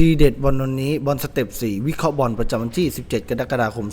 ทีเด็ดบอลวันนี้บอลสเต็ป 4 วิเคราะห์บอลประจำวันที่ 17 กรกฎาคม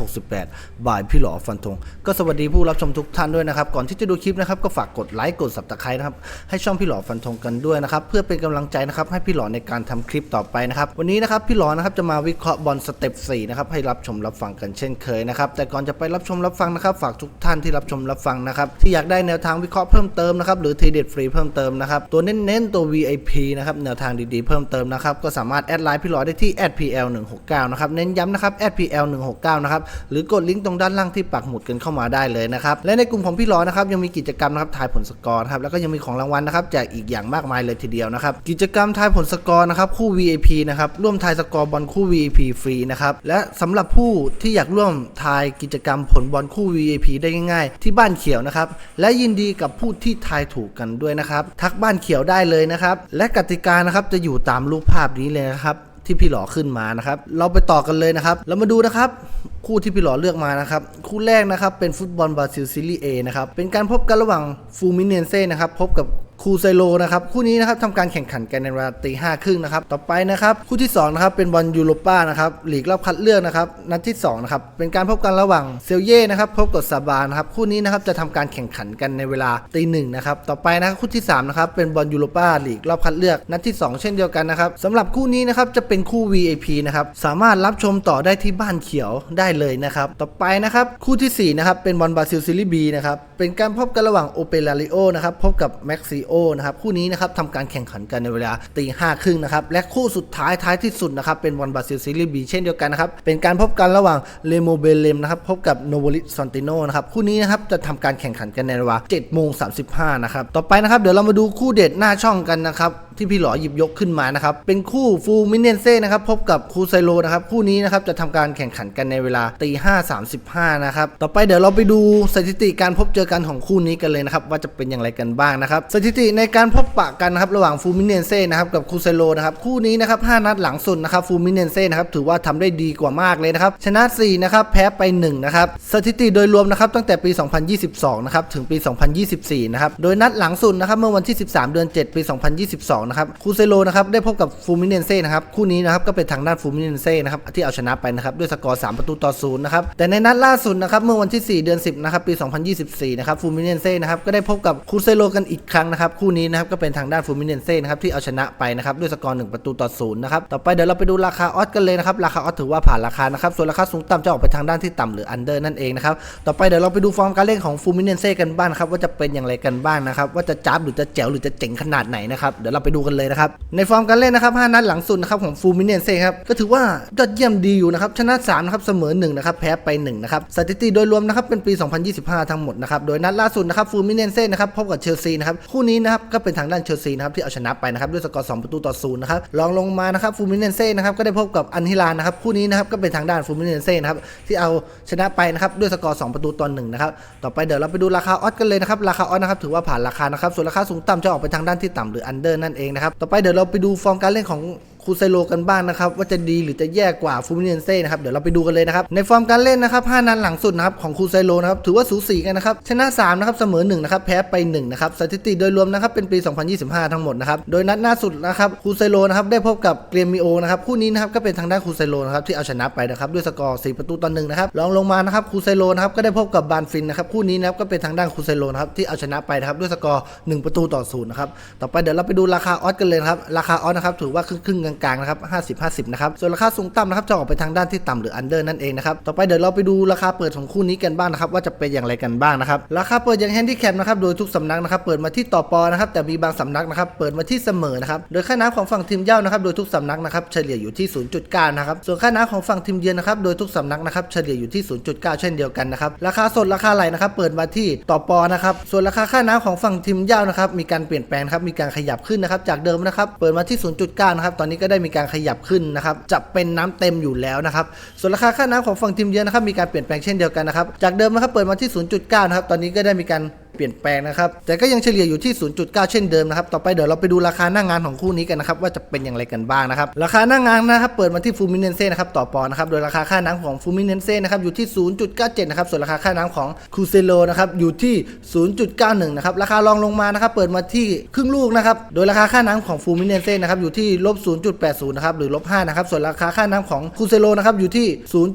2568 บ่ายพี่หลอฟันธงก็สวัสดีผู้รับชมทุกท่านด้วยนะครับ ก่อนที่จะดูคลิปนะครับ ก็ฝากกดไลค์กดสับตะไคร้นะครับ ให้ช่องพี่หลอฟันธงกันด้วยนะครับ เพื่อเป็นกำลังใจนะครับ ให้พี่หลอในการทำคลิปต่อไปนะครับ วันนี้นะครับพี่หลอนะครับจะมาวิเคราะห์บอลสเต็ป 4 นะครับให้รับชมรับฟังกันเช่นเคยนะครับแต่ก่อนจะไปรับชมรับฟังนะครับฝากทุกท่านที่รับชมรับฟังนะครับที่อยากได้แนวทางวิเคราะห์เพิ่มเติมนะครับหรือทีเด็ดฟรีเพิ่มเติมนะครับตัวเน้นๆตัว VIP นะครับแนวทางดีๆเพิ่มเติมนะครับก็สามารถแอดไลน์พี่หลอได้ที่ @pl 1 6 9 นะครับเน้นย้ำนะครับ @pl 1 6 9 นะครับหรือกดลิงก์ตรงด้านล่างที่ปักหมุดกันเข้ามาได้เลยนะครับและในกลุ่มของพี่หลอนะครับยังมีกิจกรรมนะครับทายผลสกอร์ครับแล้วก็ยังมีของรางวัลนะครับแจกอีกอย่างมากมายเลยทีเดียวนะครับกิจกรรมทายผลสกอร์นะครับคู่ VIP นะครับร่วมทายสกอร์บอลคู่ VIP ฟรีนะครับและสำหรับผู้ที่อยากร่วมทายกิจกรรมผลบอลคู่ VIP ได้ง่ายๆ ที่บ้านเขียวนะครับและยินดีกับผู้ที่ทายถูกกันด้วยนะครับทักบ้านเขียวได้เลยนะครับและกติกานะครับจะอยู่ตามรูปภาพนี้เลยนะครับที่พี่หล่อขึ้นมานะครับ เราไปต่อกันเลยนะครับ เรามาดูนะครับ คู่ที่พี่หล่อเลือกมานะครับ คู่แรกนะครับเป็นฟุตบอลบราซิลซีรีส์ A นะครับ เป็นการพบกันระหว่างฟูมิเนเซ่นะครับ พบกับ คูไซโลนะครับคู่นี้นะครับทำการแข่งขันกันในเวลาตีห้าครึ่งนะครับต่อไปนะครับคู่ที่สองนะครับเป็นบอลยูโรป้านะครับหลีกรอบคัดเลือกนะครับนัดที่สองนะครับเป็นการพบกันระหว่างเซลเย่นะครับพบกับซาบานะครับคู่นี้นะครับจะทำการแข่งขันกันในเวลาตีหนึ่งนะครับต่อไปนะครับคู่ที่สามนะครับเป็นบอลยูโรป้าหลีกรอบคัดเลือกนัดที่สองเช่นเดียวกันนะครับสำหรับคู่นี้นะครับจะเป็นคู่ VIP นะครับสามารถรับชมต่อได้ที่บ้านเขียวได้เลยนะครับต่อไปนะครับคู่ที่สี่นะครับเป็นบอลบราซิลซีรีส์ B นะครับเป็นการพบกันระหว่างโอเปราริโอนะครับพบกับแม็กซิโอนะครับคู่นี้นะครับทำการแข่งขันกันในเวลาตีห้าครึ่งนะครับและคู่สุดท้ายท้ายที่สุดนะครับเป็นบอลบราซิลซีรีส์ B เช่นเดียวกันนะครับเป็นการพบกันระหว่างเลโมเบเลมนะครับพบกับโนโวลิซอนติโนนะครับคู่นี้นะครับจะทำการแข่งขันกันในเวลา7โมงสานะครับต่อไปนะครับเดี๋ยวเรามาดูคู่เด็ดหน้าช่องกันนะครับที่พี่หลอหยิบยกขึ้นมานะครับเป็นคู่ฟูมิเนเซ่นะครับพบกับคูไซโลนะครับคู่นี้นะครับจะทำการแข่งขันกันในเวลาตีห้าสามสิบห้านะครับต่อไปเดี๋ยวเราไปดูสถิติการพบเจอกันของคู่นี้กันเลยนะครับว่าจะเป็นอย่างไรกันบ้างนะครับสถิติในการพบปะกันนะครับระหว่างฟูมิเนเซ่นะครับกับคูไซโลนะครับคู่นี้นะครับ5นัดหลังสุดนะครับฟูมิเนเซ่นะครับถือว่าทำได้ดีกว่ามากเลยนะครับชนะ4นะครับแพ้ไป1นะครับสถิติโดยรวมนะครับตั้งแต่ปี 2022 นะครับถึงปี 2024 นะครับโดยนัดหลังสุดนะครับเมื่อวันที่ 13 เดือน 7 ปี 2022 2นะครับคูเซโลนะครับได้พบกับฟูมิเนนเซ่นะครับคู่นี้นะครับก็เป็นทางด้านฟูมิเนนเซ่นะครับที่เอาชนะไปนะครับด้วยสกอร์ 3 ประตูต่อศูนย์นะครับแต่ในนัดล่าสุดนะครับเมื่อวันที่ 4 เดือน 10นะครับปี 2024นะครับฟูมิเนนเซ่นะครับก็ได้พบกับคูเซโลกันอีกครั้งนะครับคู่นี้นะครับก็เป็นทางด้านฟูมิเนนเซ่นะครับที่เอาชนะไปนะครับด้วยสกอร์ 1 ประตูต่อศูนย์นะครับต่อไปเดี๋ยวเราไปดูราคาออสกันเลยนะครับราคาออสถือว่าผ่านราคานะครับส่วนราคาสูงต่ำจะออกไปทางด้านที่ต่ำหรืออันเดอร์นั่นเองนะครับต่อไปเดี๋ยวเราไปดูฟอร์มการเล่นของฟูมิเนนเซ่กันบ้างครับว่าจะเป็นอย่างไรกันบ้างนะครับว่าจะจับหรือจะแจ๋วหรือจะเจ๋งขนาดไหนนะครับเดี๋ยวเราไปดูกันเลยนะครับ ในฟอร์มการเล่นนะครับ 5 นัดหลังสุดนะครับของฟูมิเนเซ่ครับ ก็ถือว่ายอดเยี่ยมดีอยู่นะครับ ชนะ3นะครับ เสมอ1นะครับ แพ้ไป1นะครับ สถิติโดยรวมนะครับเป็นปี 2025 ทั้งหมดนะครับ โดยนัดล่าสุดนะครับฟูมิเนเซ่นะครับพบกับเชลซีนะครับ คู่นี้นะครับก็เป็นทางด้านเชลซีนะครับที่เอาชนะไปนะครับด้วยสกอร์2ประตูต่อศูนะครับ รองลงมานะครับฟูมิเนเซ่นะครับก็ได้พบกับอันฮิลานนะครับ คู่นี้นะครับก็เป็นทางด้านฟูมิเนเซ่นะครับที่เอาชนะไปนะครับด้วยสกอร์2ประตูต่อหนึ่งนะครับ ต่อไปเดี๋ยวเราไปดูราคาออสกันเลยนะครับ ราคาออสนะครับถือว่าผ่านราคานะครับ ส่วนราคาสูงต่ำจะออกไปทางด้านที่ต่ำหรืออันเดอร์นั่นเองนะครับ ต่อไปเดี๋ยวเราไปดูฟอร์มการเล่นของ คูไซโลกันบ้างนะครับว่าจะดีหรือจะแย่กว่าฟูมิเนเซ่นะครับเดี๋ยวเราไปดูกันเลยนะครับในฟอร์มการเล่นนะครับ5นัดหลังสุดนะครับของคูไซโลนะครับถือว่าสูสีกันนะครับชนะ3นะครับเสมอ1นะครับแพ้ไป1นะครับสถิติโดยรวมนะครับเป็นปี 2025 ทั้งหมดนะครับโดยนัดหน้าสุดนะครับคูไซโลนะครับได้พบกับเกรมิโอนะครับคู่นี้นะครับก็เป็นทางด้านคูไซโลนะครับที่เอาชนะไปนะครับด้วยสกอร์4ประตูต่อหนึ่งนะครับรองลงมานะครับคูไซโลนะครับก็ได้พบกับบานฟินนะครับคู่นี้นะครับก็เป็นทางด้านคูไซโลนะครับที่เอาชนะไปนะครับด้วยสกอร์1ประตูต่อศูนะครับต่อไปเดี๋ยวเราไปดูราคาออสกันเลยครับราคาออสนะครับถือว่าครึ่งๆกกลางนะครับ50 50นะครับส่วนราคาสูงต่ำนะครับจะออกไปทางด้านที่ต่ำหรืออันเดอร์นั่นเองนะครับต่อไปเดี๋ยวเราไปดูราคาเปิดของคู่นี้กันบ้างนะครับว่าจะเป็นอย่างไรกันบ้างนะครับราคาเปิดอย่างแฮนดี้แคปนะครับโดยทุกสำนักนะครับเปิดมาที่ต่อปอนะครับแต่มีบางสำนักนะครับเปิดมาที่เสมอนะครับโดยค่าน้ำของฝั่งทีมเย่านะครับโดยทุกสำนักนะครับเฉลี่ยอยู่ที่ 0.9 นะครับส่วนค่าน้ำของฝั่งทีมเยือนนะครับโดยทุกสำนักนะครับเฉลี่ยอยู่ที่ 0.9 เช่นเดียวกันนะครับราคาสดราคาไหลนะครับเปิดมาที่ต่อปอนะครับส่วนราคาค่าน้ำของฝั่งทีมเย่านะครับมีการเปลี่ยนแปลงครับมีการขยับขึ้นนะครับจากเดิมนะครับเปิดมาที่ 0.9 นะครับตอนนี้ก็ได้มีการขยับขึ้นนะครับจะเป็นน้ำเต็มอยู่แล้วนะครับส่วนราคาค่าน้ำของฝั่งทีมเยือนนะครับมีการเปลี่ยนแปลงเช่นเดียวกันนะครับจากเดิมนะครับเปิดมาที่ 0.9 นะครับตอนนี้ก็ได้มีการ เปลี่ยนแปลงนะครับ แต่ก็ยังเฉลี่ยอยู่ที่ 0.9 เช่นเดิมนะครับ ต่อไปเดี๋ยวเราไปดูราคาหน้างานของคู่นี้กันนะครับว่าจะเป็นอย่างไรกันบ้างนะครับ ราคาหน้างานนะครับเปิดมาที่ฟูมิเนนเซ่นะครับต่อปอนนะครับ โดยราคาค่าน้ำของฟูมิเนนเซ่นะครับอยู่ที่ 0.97 นะครับ ส่วนราคาค่าน้ำของคูเซโลนะครับอยู่ที่ 0.91 นะครับ ราคารองลงมานะครับเปิดมาที่ครึ่งลูกนะครับ โดยราคาค่าน้ำของฟูมิเนนเซ่นะครับอยู่ที่ลบ 0.80 นะครับหรือลบ 5 นะครับ ส่วนราคาค่าน้ำของคูเซโลนะครับอยู่ที่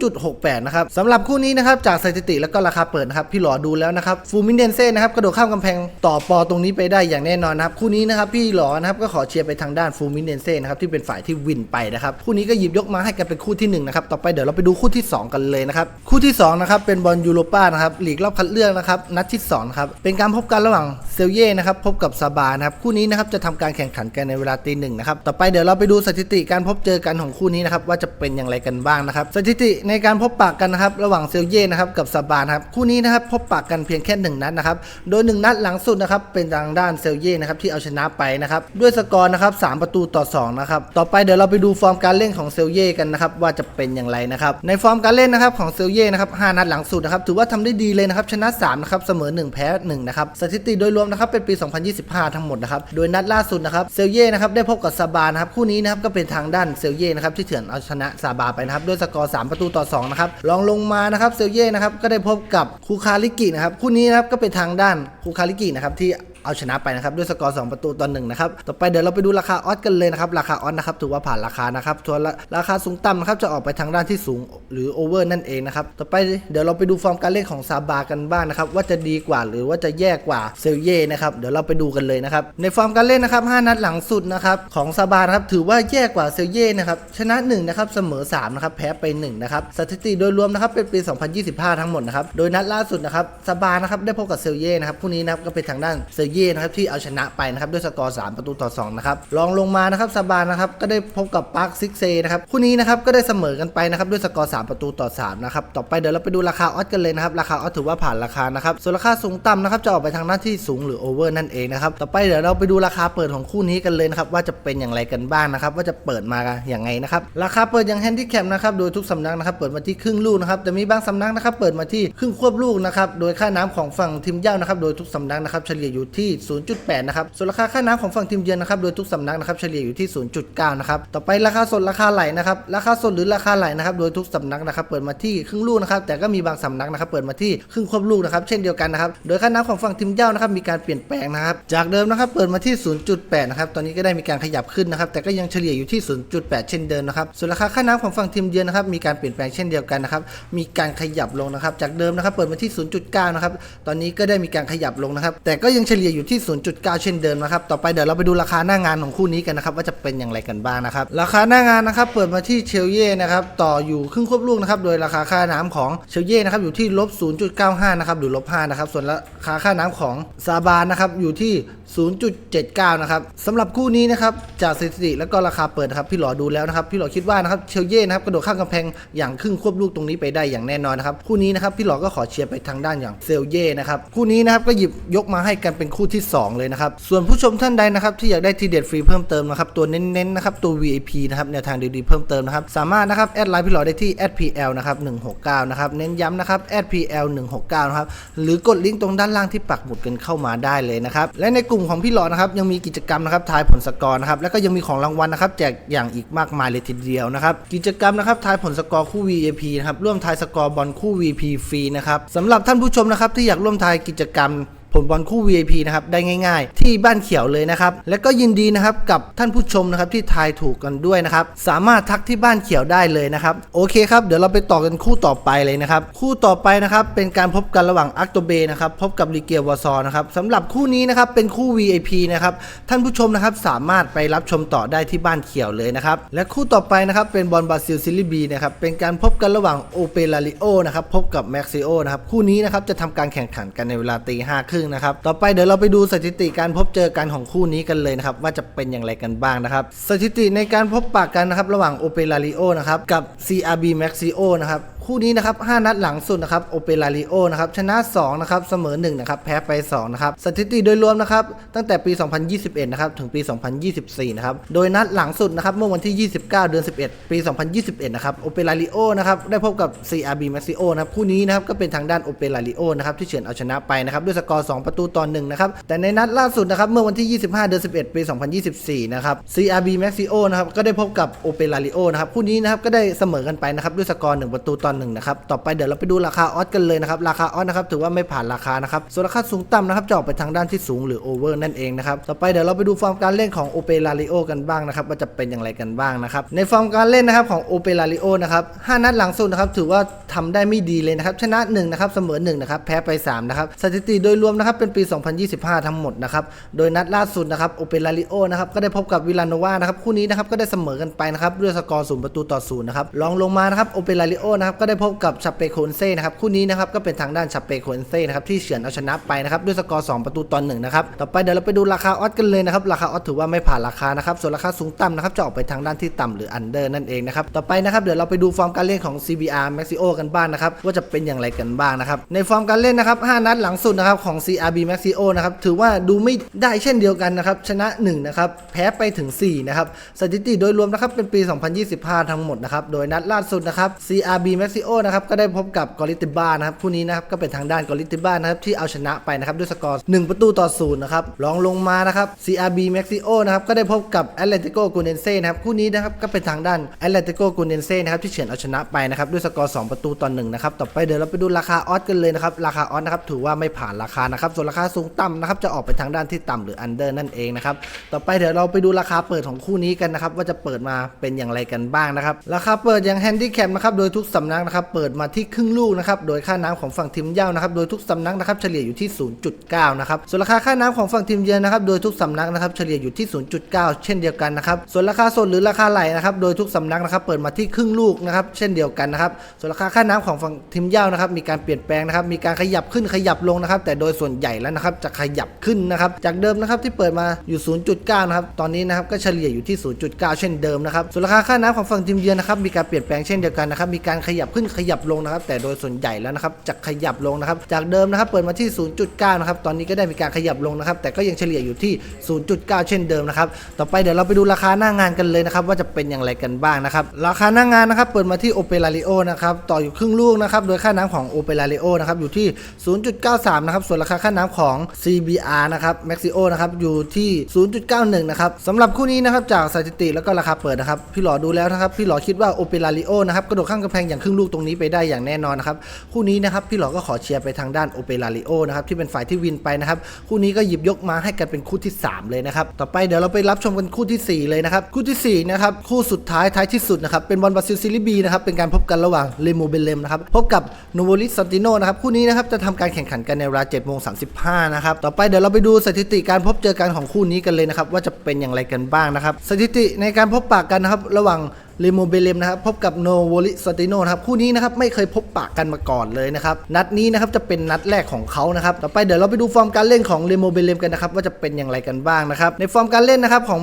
0.68 นะครับสำหรับคู่นี้นะครับจากสถิติแล้วก็ราคาเปิดนะครับพี่หลอดูแล้วนะครับฟูมิเนนเซ่นะครับกระโดดข้ามกำแพงต่อปอตรงนี้ไปได้อย่างแน่นอนนะครับคู่นี้นะครับพี่หลอนะครับก็ขอเชียร์ไปทางด้านฟูมิเนนเซ่นะครับที่เป็นฝ่ายที่วินไปนะครับคู่นี้ก็หยิบยกมาให้กันเป็นคู่ที่หนึ่งนะครับต่อไปเดี๋ยวเราไปดูคู่ที่สองกันเลยนะครับคู่ที่สองนะครับเป็นบอลยูโรป้านะครับลีกรอบคัดเลือกนะครับนัดที่สองครับเป็นการพบกันระหว่างเซลเย่นะครับพบกับซาบานะครับคู่นี้นะครับจะทำการแข่งขันกันในเวลาตีหนึ่งนะครับต่อไปเดี๋ยวเราไปดูสถิติการพบเจอกันของคู่นี้นะครับว่าจะเป็นอย่างไรกันบ้างนะครับสถิติในการพบปากกันนะครับระหว่างเซลเย่นะครับกับซาบานะครับคู่นี้นะครับพบปากกันเพียงแค่หนึ่งนัดนะครับโดยหนึ่งนัดหลังสุดนะครับเป็นทางด้านเซลเย่นะครับที่เอาชนะไปนะครับด้วยสกอร์นะครับสามประตูต่อสองนะครับต่อไปเดี๋ยวเราไปดูฟอร์มการเล่นของเซลเย่กันนะครับว่าจะเป็นอย่างไรนะครับในฟอร์มการเล่นนะครับของเซลเย่นะครับห้านัดหลังสุดนะครับถือว่าทำได้ดีเลยนะครับชนะ3นะครับเสมอ 1 แพ้1นะครับสถิติโดยรวมนะครับเป็นปี 2025 ทั้งหมดนะครับโดยนัดล่าสุดนะครับเซลเย่นะครับได้พบกับซาบานะครับคู่นี้นะครับก็เป็นทางด้านเซลเย่นะครับที่เถื่อนเอาชนะซาบาไปนะครับด้วยสกอร์ 3 ประตูต่อ2นะครับรองลงมานะครับเซลเย่นะครับก็ได้พบกับคูคาลิกินะครับคู่นี้นะครับก็เป็นทางด้านคูคาลิกินะครับที่เอาชนะไปนะครับด้วยสกอร์2ประตูต่อหนึ่งนะครับต่อไปเดี๋ยวเราไปดูราคาออสกันเลยนะครับราคาออสนะครับถือว่าผ่านราคานะครับส่วนราคาสูงต่ำนะครับจะออกไปทางด้านที่สูงหรือโอเวอร์นั่นเองนะครับต่อไปเดี๋ยวเราไปดูฟอร์มการเล่นของซาบากันบ้างนะครับว่าจะดีกว่าหรือว่าจะแย่กว่าเซลเย่นะครับเดี๋ยวเราไปดูกันเลยนะครับในฟอร์มการเล่นนะครับ5นัดหลังสุดนะครับของซาบานะครับถือว่าแย่กว่าเซลเย่นะครับชนะ1นะครับเสมอ3นะครับแพ้ไป1นะครับสถิติโดยรวมนะครับเป็นปี 2025 ทั้งหมดนะครับโดยนัดล่าสุดนะครับซาบานะครับได้พบกับเซลเย่นะครับคู่นี้นะครับก็เป็นทางด้านเซลเย่นะครับที่เอาชนะไปนะครับด้วยสกอร์ 3 ประตูต่อ2นะครับรองลงมานะครับซาบานะครับก็ได้พบกับปาร์คซิกเซนะครับคู่นี้นะครับก็ได้เสมอกันไปนะครับด้วยสกอร์ 3 ประตูต่อ3นะครับต่อไปเดี๋ยวเราไปดูราคาออสกันเลยนะครับราคาออสถือว่าผ่านราคานะครับส่วนราคาสูงต่ำนะครับจะออกไปทางหน้าที่สูงหรือโอเวอร์นั่นเองนะครับต่อไปเดี๋ยวเราไปดูราคาเปิดของคู่นี้กันเลยนะครับว่าจะเป็นอย่างไรกันบ้างนะครับว่าจะเปิดมาอย่างไงนะครับราคาเปิดอย่างแฮนดิแคปนะครับโดยทุกสำนักนะครับเปิดมาที่ครึ่งลูกนะครับแต่มีบางสำนักนะครับเปิดมาที่ครึ่งควบลูกนะครับโดยค่าน้ำของฝั่งทีมเย้านะครับโดยทุกสำนักนะครับเฉลี่ยอยู่ที่ที่ 0.8 นะครับ ส่วนราคาค่าน้ำของฝั่งทีมเยือนนะครับ โดยทุกสำนักนะครับ เฉลี่ยอยู่ที่ 0.9 นะครับ ต่อไปราคาสดราคาไหลนะครับ ราคาสดหรือราคาไหลนะครับ โดยทุกสำนักนะครับ เปิดมาที่ครึ่งลูกนะครับ แต่ก็มีบางสำนักนะครับ เปิดมาที่ครึ่งควบลูกนะครับ เช่นเดียวกันนะครับ โดยค่าน้ำของฝั่งทีมเย้านะครับ มีการเปลี่ยนแปลงนะครับ จากเดิมนะครับ เปิดมาที่ 0.8 นะครับ ตอนนี้ก็ได้มีการขยับขึ้นนะครับ แต่ก็ยังเฉลี่ยอยู่ที่ 0.8 เช่นเดิมนะครับ ส่วนราคาค่าน้ำของฝั่งทีมเยือนนะครับ มีการเปลี่ยนแปลงเช่นเดียวกันนะครับ มีการขยับลงนะครับ จากเดิมนะครับ เปิดมาที่ 0.9 นะครับ ตอนนี้ก็ได้มีการขยับลงนะครับ แต่ก็ยังเฉลี่ยอยู่ที่ 0.9 เช่นเดิมนะครับ ต่อไปเดี๋ยวเราไปดูราคาหน้างานของคู่นี้กันนะครับว่าจะเป็นอย่างไรกันบ้างนะครับ ราคาหน้างานนะครับเปิดมาที่เชลเย่นะครับต่ออยู่ครึ่งควบลูกนะครับโดยราคาค่าน้ำของเชลเย่นะครับอยู่ที่ลบ0.95นะครับหรือลบ5นะครับส่วนราคาค่าน้ำของซาบานนะครับอยู่ที่ 0.79 นะครับสำหรับคู่นี้นะครับจากสถิติแล้วก็ราคาเปิดนะครับพี่หลอดูแล้วนะครับพี่หลอคิดว่านะครับเชลเย่นะครับกระโดดข้ามกำแพงอย่างครึ่งควบลูกตรงนี้ไปได้อย่างแน่นอนนะครับคู่นี้นะครับพี่หลอก็ขอเชียร์ไปทางด้านอย่างเซลเย่นะครับคู่นี้นะครับก็หยิบยกมาให้กันเป็นคู่ที่สองเลยนะครับส่วนผู้ชมท่านใดนะครับที่อยากได้ทีเด็ดฟรีเพิ่มเติมนะครับตัวเน้นๆนะครับตัว VIP นะครับแนวทางดีๆเพิ่มเติมนะครับสามารถนะครับแอดไลน์พี่หลอได้ที่ @pl นะครับ169นะครับเน้นย้ำนะครับ @pl 169นะครับหรือกดลิงก์ตรงด้านล่างที่ปักหมุดกันเข้ามาได้เลยนะครับและในกลุ่มของพี่หลอนะครับยังมีกิจกรรมนะครับทายผลสกอร์นะครับแล้วก็ยังมีของรางวัลนะครับแจกอย่างอีกมากมายเลยทีเดียวนะครับกิจกรรมนะครับทายผลสกอร์คู่ VIP นะครับร่วมทายสกอร์บอลคู่ VP ฟรีนะครับสำหรับท่านผู้ชมนะครับที่อยากร่วมทายกิจกรรม ผลบอลคู่ VIP นะครับได้ง่ายๆ ที่บ้านเขียวเลยนะครับ และก็ยินดีนะครับกับท่านผู้ชมนะครับที่ทายถูกกันด้วยนะครับ สามารถทักที่บ้านเขียวได้เลยนะครับ โอเคครับ เดี๋ยวเราไปต่อกันคู่ต่อไปเลยนะครับ คู่ต่อไปนะครับเป็นการพบกันระหว่างอักโตเบนะครับพบกับลิเกียวอซอนะครับสำหรับคู่นี้นะครับเป็นคู่ VIP นะครับท่านผู้ชมนะครับสามารถไปรับชมต่อได้ที่บ้านเขียวเลยนะครับและคู่ต่อไปนะครับเป็นบอลบราซิลซิลิบีนะครับเป็นการพบกันระหว่างโอเปราริโอนะครับพบกับแม็กซิโอนะครับคู่นี้นะครับจะทำการแข่งขันกันในเวลาตีห้าครึ่งนะครับ ต่อไปเดี๋ยวเราไปดูสถิติการพบเจอกันของคู่นี้กันเลยนะครับ ว่าจะเป็นอย่างไรกันบ้างนะครับ สถิติในการพบปากกันนะครับ ระหว่างโอเปราริโอนะครับกับ CRB Maxio นะครับ คู่นี้นะครับ5นัดหลังสุดนะครับโอเปราริโอนะครับชนะ2นะครับเสมอ1นะครับแพ้ไป2นะครับสถิติโดยรวมนะครับตั้งแต่ปี 2021นะครับถึงปี 2024นะครับโดยนัดหลังสุดนะครับเมื่อวันที่ 29 เดือน 11 ปี 2021นะครับโอเปราริโอนะครับได้พบกับ CRB Maxio นะครับคู่นี้นะครับก็เป็นทางด้านโอเปราริโอนะครับที่เฉือนเอาชนะไปนะครับด้วยสกอร์ 2 ประตูต่อ1นะครับแต่ในนัดล่าสุดนะครับเมื่อวันที่ 25 เดือน 11 ปี 2024นะครับ CRB Maxio นะครับก็ได้พบกับโอเปราริโอนะครับคู่นี้นะครับก็ได้เสมอกันไปนะครับด้วยสกอร์ 1 ประตูต่อ1นะครับต่อไปเดี๋ยวเราไปดูราคาออสกันเลยนะครับราคาออสนะครับถือว่าไม่ผ่านราคานะครับส่วนราคาสูงต่ำนะครับจะออกไปทางด้านที่สูงหรือโอเวอร์นั่นเองนะครับต่อไปเดี๋ยวเราไปดูฟอร์มการเล่นของโอเปราริโอกันบ้างนะครับว่าจะเป็นอย่างไรกันบ้างนะครับในฟอร์มการเล่นนะครับของโอเปราริโอนะครับ5นัดหลังสุดนะครับถือว่าทำได้ไม่ดีเลยนะครับชนะ1นะครับเสมอ1นะครับแพ้ไป3นะครับสถิติโดยรวมนะครับเป็นปี 2025 ทั้งหมดนะครับโดยนัดล่าสุดนะครับโอเปราริโอนะครับก็ได้พบกับวิลาโนวานะครับคู่นี้นะครับก็ได้เสมอกันไปนะครับด้วยสกอร์ศูนย์ประตูต่อศูนย์นะครับรองลงมานะครับโอเปราริโอนะครับก็ได้พบกับชาเปโคนเซ่นะครับคู่นี้นะครับก็เป็นทางด้านชาเปโคนเซ่นะครับที่เฉือนเอาชนะไปนะครับด้วยสกอร์2ประตูต่อหนึ่งนะครับต่อไปเดี๋ยวเราไปดูราคาออสกันเลยนะครับราคาออสถือว่าไม่ผ่านราคานะครับส่วนราคาสูงต่ำนะครับจะออกไปทางด้านที่ต่ำหรืออันเดอร์นั่นเองนะครับต่อไปนะครับเดี๋ยวเราไปดูฟอร์มการเล่นของ CBR Maxio กันบ้างนะครับว่าจะเป็นอย่างไรกันบ้างนะครับในฟอร์มการเล่นนะครับ5นัดหลังสุดนะครับของ CRB Maxio นะครับถือว่าดูไม่ได้เช่นเดียวกันนะครับชนะ1นะครับแพ้ไปถึง4นะครับสถิติโดยรวมนะครับเป็นปี 2025 ทั้งหมดนะครับโดยนัดล่าสุดนะครับ CRB Maxio นะครับก็ได้พบกับกอริติบ้านะครับคู่นี้นะครับก็เป็นทางด้านกอริติบ้านะครับที่เอาชนะไปนะครับด้วยสกอร์ 1 ประตูต่อศูนย์นะครับรองลงมานะครับ CRB Maxio นะครับก็ได้พบกับ Atletico g u n e n s e นะครับคู่นี้นะครับก็เป็นทางด้าน Atletico g u n e n s e นะครับที่เฉือนเอาชนะไปนะครับด้วยสกอร์ 2 ประตูต่อ1นะครับต่อไปเดี๋ยวเราไปดูราคาออสกันเลยนะครับราคาออสนะครับถือว่าไม่ผ่านราคานะครับส่วนราคาสูงต่ำนะครับจะออกไปทางด้านที่ต่ำหรืออันเดอร์นั่นเองนะครับต่อไปเดี๋ยวเราไปดูราคาเปิดของคู่นี้กันนะครับว่าจะเปิดมาเป็นอย่างไรกันบ้างนะครับราคาเปิดอย่างแฮนดี้แคปนะครับโดยทุกสำนักนะครับเปิดมาที่ครึ่งลูกนะครับโดยค่าน้ำของฝั่งทีมเย่านะครับโดยทุกสำนักนะครับเฉลี่ยอยู่ที่ 0.9 นะครับส่วนราคาค่าน้ำของฝั่งทีมเยือนนะครับโดยทุกสำนักนะครับเฉลี่ยอยู่ที่ 0.9 เช่นเดียวกันนะครับส่วนราคาสดหรือราคาไหลนะครับโดยทุกสำนักนะครับเปิดมาที่ครึ่งลูกนะครับเช่นเดียวกันนะครับส่วนราคาค่าน้ำของฝั่งทีมเย่านะครับมีการเปลี่ยนแปลงนะครับมีการขยับขึ้นขยับลงนะครับแต่โดยส่วนใหญ่แล้วนะครับจะขยับขึ้นนะครับจากเดิมนะครับที่เปิดมาอยู่ 0.9 นะครับตอนนี้นะครับก็เฉลี่ยอยู่ที่ 0.9 เช่นเดิมนะครับส่วนราคาค่าน้ำของฝั่งทีมเยือนนะครับมีการเปลี่ยนแปลงเช่นเดียวกันนะครับมีการขยับขึ้นขยับลงนะครับ แต่โดยส่วนใหญ่แล้วนะครับจะขยับลงนะครับ จากเดิมนะครับเปิดมาที่ 0.9 นะครับ ตอนนี้ก็ได้มีการขยับลงนะครับ แต่ก็ยังเฉลี่ยอยู่ที่ 0.9 เช่นเดิมนะครับ ต่อไปเดี๋ยวเราไปดูราคาหน้างานกันเลยนะครับ ว่าจะเป็นอย่างไรกันบ้างนะครับ ราคาหน้างานนะครับ เปิดมาที่โอเปราริโอนะครับ ต่ออยู่ครึ่งลูกนะครับ โดยค่าน้ำของโอเปราริโอนะครับ อยู่ที่ 0.93 นะครับ ส่วนราคาค่าน้ำของ CBR นะครับ Maxio นะครับ อยู่ที่ 0.91 นะครับสำหรับคู่นี้นะครับ จากสถิติแล้วก็ราคาเปิดนะครับ พี่หลอดูแล้วนะครับ พี่หลอคิดว่าโอเปราริโอนะครับ กระโดดข้ามกำแพงอย่างครึ่งลูกตรงนี้ไปได้อย่างแน่นอนนะครับคู่นี้นะครับพี่หลอก็ขอเชียร์ไปทางด้านโอเปราริโอนะครับที่เป็นฝ่ายที่วินไปนะครับคู่นี้ก็หยิบยกมาให้กันเป็นคู่ที่ 3 เลยนะครับต่อไปเดี๋ยวเราไปรับชมกันคู่ทีสี่4 เลยนะครับคู่ทีสี่4นะครับคู่สุดท้ายท้ายที่สุดนะครับเป็นบอลบราซิลซีรีบีนะครับเป็นการพบกันระหว่างเลโมเบเลมนะครับพบกับโนโวลิสซันติโนนะครับคู่นี้นะครับจะทำการแข่งขันกันในเวลา7โมง35นะครับต่อไปเดี๋ยวเราไปดูสถิติการพบเจอกันของคู่นี้กันเลยนะครับว่าจะเป็นอย่างไรกันบ้างนะครับสถิติในการพบปากกันนะครับระหว่าง เลโมเบเลมนะครับพบกับโนโวลิสติโนนะครับคู่นี้นะครับไม่เคยพบปากกันมาก่อนเลยนะครับนัดนี้นะครับจะเป็นนัดแรกของเขานะครับต่อไปเดี๋ยวเราไปดูฟอร์มการเล่นของเลโมเบเลมกันนะครับว่าจะเป็นอย่างไรกันบ้างนะครับในฟอร์มการเล่นนะครับของ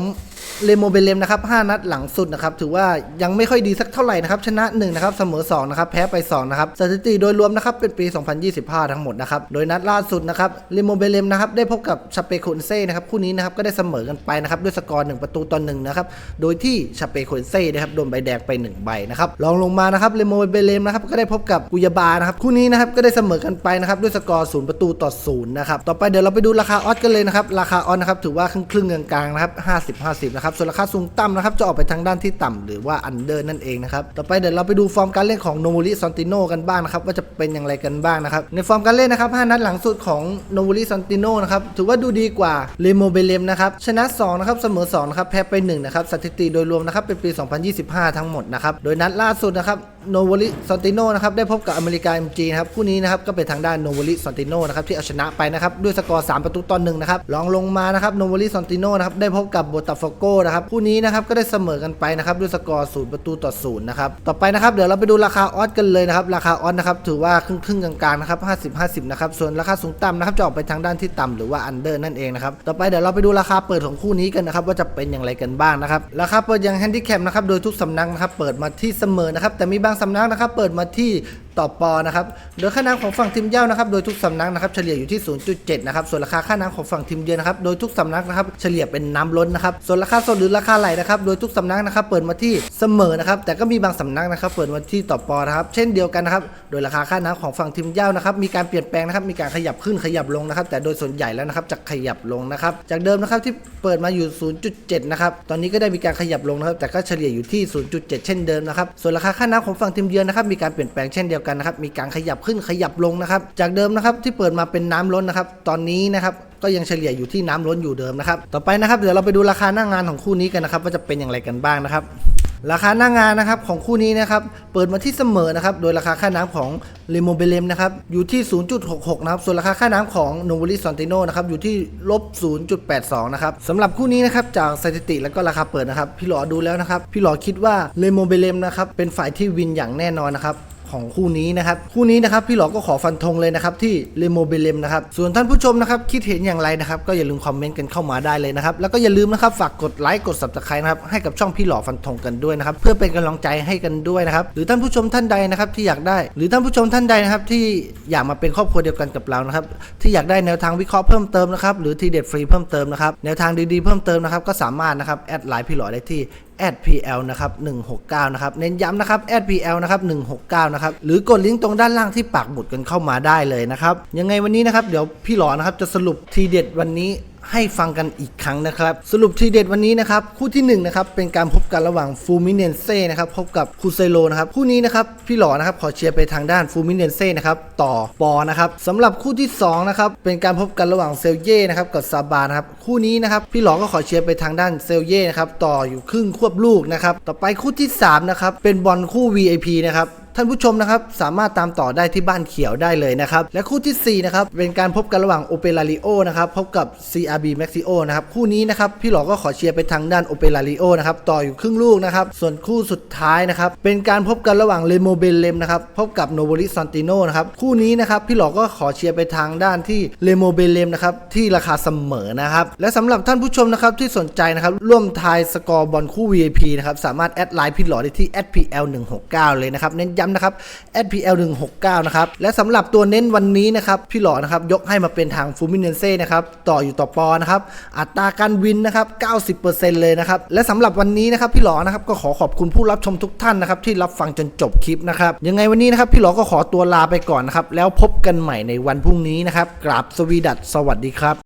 เลโมเบเลมนะครับ5นัดหลังสุดนะครับถือว่ายังไม่ค่อยดีสักเท่าไหร่นะครับชนะ1นะครับเสมอ2นะครับแพ้ไป2นะครับสถิติโดยรวมนะครับเป็นปี 2025 ทั้งหมดนะครับโดยนัดล่าสุดนะครับเลโมเบเลมนะครับได้พบกับชาเปโคนเซ่นะครับคู่นี้นะครับก็ได้เสมอกันไปนะครับด้วยสกอร์1ประตูต่อ1นะครับโดยที่ชาเปโคนเซ่นะครับโดนใบแดงไป 1 ใบนะครับรองลงมานะครับเลโมเบเลมนะครับก็ได้พบกับกุยาบานะครับคู่นี้นะครับก็ได้เสมอกันไปนะครับด้วยสกอร์0ประตูต่อ0นะครับต่อไปเดี๋ยวเราไปดูราคาออสกันเลยนะครับราคาออสนะครับถือว่าครึ่งครึ่งๆกลางๆนะครับ50 50นะครับส่วนราคาสูงต่ำนะครับจะออกไปทางด้านที่ต่ำหรือว่าอันเดอร์นั่นเองนะครับต่อไปเดี๋ยวเราไปดูฟอร์มการเล่นของโนมูริซอนติโนกันบ้างนะครับว่าจะเป็นอย่างไรกันบ้างนะครับในฟอร์มการเล่นนะครับ5นัดหลังสุดของโนมูริซอนติโนนะครับถือว่าดูดีกว่าเลโมเบเลมนะครับชนะ2นะครับเสมอ2นะครับแพ้ไป1นะครับสถิติโดยรวมนะครับเป็นปี 2025 ทั้งหมดนะครับโดยนัดล่าสุดนะครับ โนวลิซอนติโนนะครับได้พบกับอเมริกาเอ็มจีนะครับคู่นี้นะครับก็เป็นทางด้านโนวลิซอนติโนนะครับที่เอาชนะไปนะครับด้วยสกอร์ 3 ประตูต่อหนึ่งนะครับรองลงมานะครับโนวลิซอนติโนนะครับได้พบกับโบตาฟโกนะครับคู่นี้นะครับก็ได้เสมอกันไปนะครับด้วยสกอร์0ประตูต่อศูนย์นะครับต่อไปนะครับเดี๋ยวเราไปดูราคาออสกันเลยนะครับราคาออสนะครับถือว่าครึ่งครึ่งกลางๆนะครับ50 50นะครับส่วนราคาสูงต่ำนะครับจะออกไปทางด้านที่ต่ำหรือว่าอันเดอร์นั่นเองนะครับต่อไปเดี๋ยวเราไปดูราคาเปิดของคู่นี้กันนะครับว่าจะเป็นอย่างไรกันบ้างนะครับราคาเปิดอย่างแฮนดิแคปนะครับโดยทุกสำนักนะครับเปิดมาที่เสมอนะครับแต่มีบางสำนักนะครับ เปิดมาที่ ต่อปอนะครับ โดยค่าน้ำของฝั่งทีมเย้านะครับ โดยทุกสำนักนะครับ เฉลี่ยอยู่ที่ 0.7 นะครับ ส่วนราคาค่าน้ำของฝั่งทีมเยือนนะครับ โดยทุกสำนักนะครับ เฉลี่ยเป็นน้ำล้นนะครับ ส่วนราคาสดหรือราคาไหลนะครับ โดยทุกสำนักนะครับ เปิดมาที่เสมอนะครับ แต่ก็มีบางสำนักนะครับ เปิดมาที่ต่อปอนะครับ เช่นเดียวกันนะครับ โดยราคาค่าน้ำของฝั่งทีมเย้านะครับ มีการเปลี่ยนแปลงนะครับ มีการขยับขึ้นขยับลงนะครับ แต่โดยส่วนใหญ่แล้วนะครับ จะขยับลงนะครับ จากเดิมนะครับที่เปิดมาอยู่ 0.7 นะครับ ตอนนี้ก็ได้มีการขยับลงนะครับ แต่ก็เฉลี่ยอยู่ที่ 0.7 เช่นเดิมนะครับ ส่วนราคาค่าน้ำของฝั่งทีมเยือนนะครับ มีการเปลี่ยนแปลงเช่นเดียวกันนะครับมีการขยับขึ้นขยับลงนะครับจากเดิมนะครับที่เปิดมาเป็นน้ำล้นนะครับตอนนี้นะครับก็ยังเฉลี่ยอยู่ที่น้ำล้นอยู่เดิมนะครับต่อไปนะครับเดี๋ยวเราไปดูราคาหน้างานของคู่นี้กันนะครับว่าจะเป็นอย่างไรกันบ้างนะครับราคาหน้างานนะครับของคู่นี้นะครับเปิดมาที่เสมอนะครับโดยราคาค่าน้ำของเลโมเบเลมนะครับอยู่ที่ 0.66 นะครับส่วนราคาค่าน้ำของโนวลิซอนติโนนะครับอยู่ที่ลบ 0.82 นะครับสำหรับคู่นี้นะครับจากสถิติแล้วก็ราคาเปิดนะครับพี่หลอดูแล้วนะครับพี่หลอคิดว่าเลโมเบเลมนะครับเป็นฝ่ายที่วินอย่างแน่นอนนะครับ ของคู่นี้นะครับคู่นี้นะครับพี่หลอก็ขอฟันธงเลยนะครับที่เลโมเบเลมนะครับส่วนท่านผู้ชมนะครับคิดเห็นอย่างไรนะครับก็อย่าลืมคอมเมนต์กันเข้ามาได้เลยนะครับแล้วก็อย่าลืมนะครับฝากกดไลค์กด subscribe นะครับให้กับช่องพี่หลอฟันธงกันด้วยนะครับเพื่อเป็นกำลังใจให้กันด้วยนะครับหรือท่านผู้ชมท่านใดนะครับที่อยากได้ หรือท่านผู้ชมท่านใดนะครับที่อยากมาเป็นครอบครัวเดียวกันกับเรานะครับที่อยากได้แนวทางวิเคราะห์เพิ่มเติมนะครับหรือทีเด็ดฟรีเพิ่มเติมนะครับแนวทางดีๆเพิ่มเติมนะครับก็สามารถนะครับแอดไลน์พี่หลอได้ที่ @pl นะครับ169นะครับเน้นย้ำนะครับ @pl นะครับ169นะครับหรือกดลิงก์ตรงด้านล่างที่ปักหมุดกันเข้ามาได้เลยนะครับยังไงวันนี้นะครับเดี๋ยวพี่หลอนะครับจะสรุปทีเด็ดวันนี้ ให้ฟังกันอีกครั้งนะครับ สรุปทีเด็ดวันนี้นะครับ คู่ที่หนึ่งนะครับเป็นการพบกันระหว่างฟูมิเนนเซ่นะครับพบกับคูเซโลนะครับคู่นี้นะครับพี่หล่อนะครับขอเชียร์ไปทางด้านฟูมิเนนเซ่นะครับต่อปอนะครับสำหรับคู่ที่สองนะครับเป็นการพบกันระหว่างเซลเย่นะครับกับซาบานะครับคู่นี้นะครับพี่หลอก็ขอเชียร์ไปทางด้านเซลเย่นะครับต่ออยู่ครึ่งควบลูกนะครับต่อไปคู่ที่สามนะครับเป็นบอลคู่ VIP นะครับ ท่านผู้ชมนะครับสามารถตามต่อได้ที่บ้านเขียวได้เลยนะครับ และคู่ทีสี่4นะครับเป็นการพบกันระหว่างโอเปราริโอนะครับพบกับ CRB Maxio นะครับคู่นี้นะครับพี่หลอก็ขอเชียร์ไปทางด้านโอเปราริโอนะครับต่ออยู่ครึ่งลูกนะครับส่วนคู่สุดท้ายนะครับเป็นการพบกันระหว่างเลโมเบลเลมนะครับพบกับโนโ o ลิซอนติโนนะครับคู่นี้นะครับพี่หลอก็ขอเชียร์ไปทางด้านที่เลโมเบลเลมนะครับที่ราคาเสมอนะครับและสำหรับท่านผู้ชมนะครับที่สนใจนะครับร่วมทายสกอร์บอลคู่ VIP นะครับสามารถแอดไลน์พี่หลอได้ที่ @pl 169 เลยนะครับเน้นย้ำนะครับ SPL 169 นะครับและสำหรับตัวเน้นวันนี้นะครับพี่หล่อนะครับยกให้มาเป็นทางฟูมิเนเซ่นะครับต่ออยู่ต่อปอนะครับอัตราการวินนะครับ90%เลยนะครับและสำหรับวันนี้นะครับพี่หล่อนะครับก็ขอขอบคุณผู้รับชมทุกท่านนะครับที่รับฟังจนจบคลิปนะครับยังไงวันนี้นะครับพี่หล่อก็ขอตัวลาไปก่อนนะครับแล้วพบกันใหม่ในวันพรุ่งนี้นะครับกราบสวีดัสสวัสดีครับ